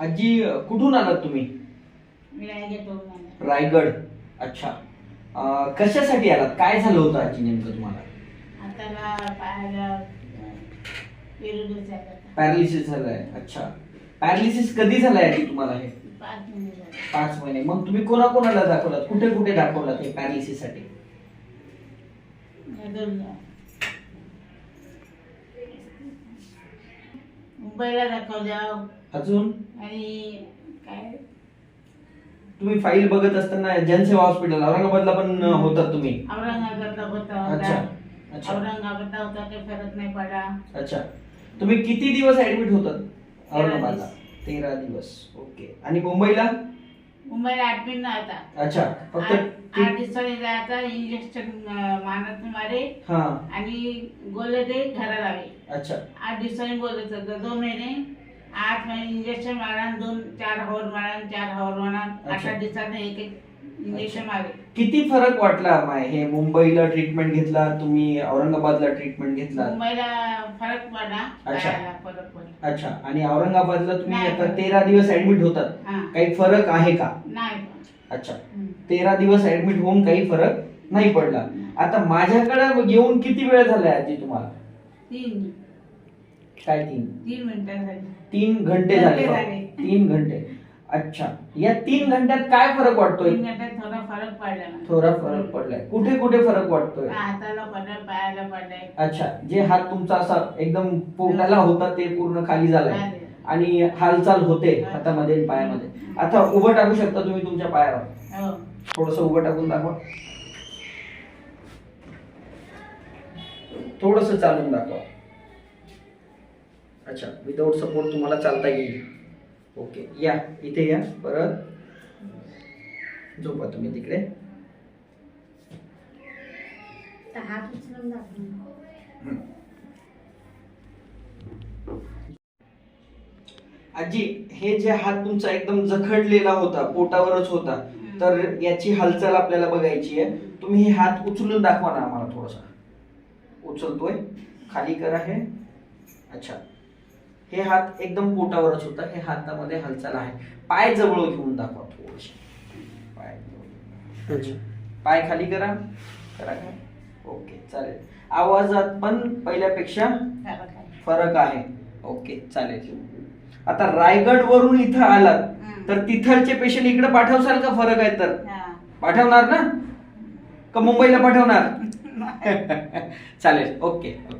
आजी कुठून आलात तुम्ही? रायगड. अच्छा. अं, कशासाठी आलात? काय झालं होतं आजी नेमकं तुम्हाला? पॅरालिसिस झालाय. अच्छा. पॅरालिसिस कधी झालाय आजी तुम्हाला हे? पाच महिने मग तुम्ही कोणाकोणाला दाखवलात? कुठे कुठे दाखवलात हे पॅरालिसिससाठी. मुंबईला दाखवलं अजून? आणि काय? तुम्ही फाईल बघत असताना जनसेवा हॉस्पिटल औरंगाबादला पण होतात तुम्ही? औरंगाबादला होता अच्छा होता. अच्छा औरंगाबादला होता काही फरक नाही पडला अच्छा. तुम्ही किती दिवस ऍडमिट होतात औरंगाबादला. तेरा दिवस. ओके. आणि मुंबईला? मुंबईला ऍडमिट नव्हता. अच्छा. फक्त आठ ती- आठ दिवसांनी जायचा इंजेक्शन मानत मारे. हा. आणि गोले ते घरा लावे अच्छा. आठ दिवसांनी बोलत होतं दोन महिने आठ महिने इंजेक्शन मारा दोन चार हवर मारा चार हवर मारा आठ अच्छा. आठ दिवसांनी एक एक इंजेक्शन मारे. किती फरक वाटला माय? हे मुंबईला ट्रीटमेंट घेतला तुम्ही औरंगाबादला ट्रीटमेंट घेतला. मुंबईला फरक पडला. अच्छा. पायाला फरक पडला? अच्छा. आणि औरंगाबादला तुम्ही नाही. आता तेरा दिवस ऍडमिट होतात. हा. काही फरक आहे का? नाही. अच्छा. हम्म. तेरा दिवस ऍडमिट होऊन काही फरक नाही पडला. आता माझ्याकडे येऊन किती वेळ झालाय आजी तुम्हाला? तीन. काय तीन? तीन मिनिटांसाठी. तीन घंटे घंटे झाले. झाले. तीन घंटे. अच्छा. या तीन घंट्यात काय फरक वाटतोय? तीन मिनिटात थोडा फरक पडला ना. थोडा फरक पडलाय. कुठे कुठे फरक वाटतोय? हाताला पडलाय पायाला पडलाय. अच्छा. जे हात तुमचा असा एकदम पोटाला होता ते पूर्ण खाली झालाय. झाले. आणि हालचाल होते हातामध्ये आणि पायामध्ये. आता उभं टाकू शकता तुम्ही तुमच्या पायावर. हो. थोडस उभं टाकून दाखवा. थोडस चालून दाखवा. अच्छा विदाउट सपोर्ट तुम्हाला चालता येईल. ओके या इथे या परत. झोपा तुम्ही तिकडे. हात उचलून दाखव आजी हे जे हात तुमचा एकदम जखडलेला होता पोटावरच होता तर याची हालचाल आपल्याला बघायची आहे. तुम्ही हे हात उचलून दाखवा ना आम्हाला थोडासा. उचलतोय. खाली करा हे. अच्छा. हे हात एकदम पोटावरच होता. हे हातामध्ये हालचाल आहे. पाय जवळ घेऊन दाखवा थोडीशी. पाय जवळ. पाय खाली करा. करा का? ओके चालेल. आवाजात पण पहिल्यापेक्षा फरक आहे. ओके चालेल. आता रायगड वरून इथं आलात. तर तिथलचे पेशंट इकडे पाठवसाल का फरक आहे तर. पाठवणार ना? का मुंबईला पाठवणार? चालेल. Okay okay.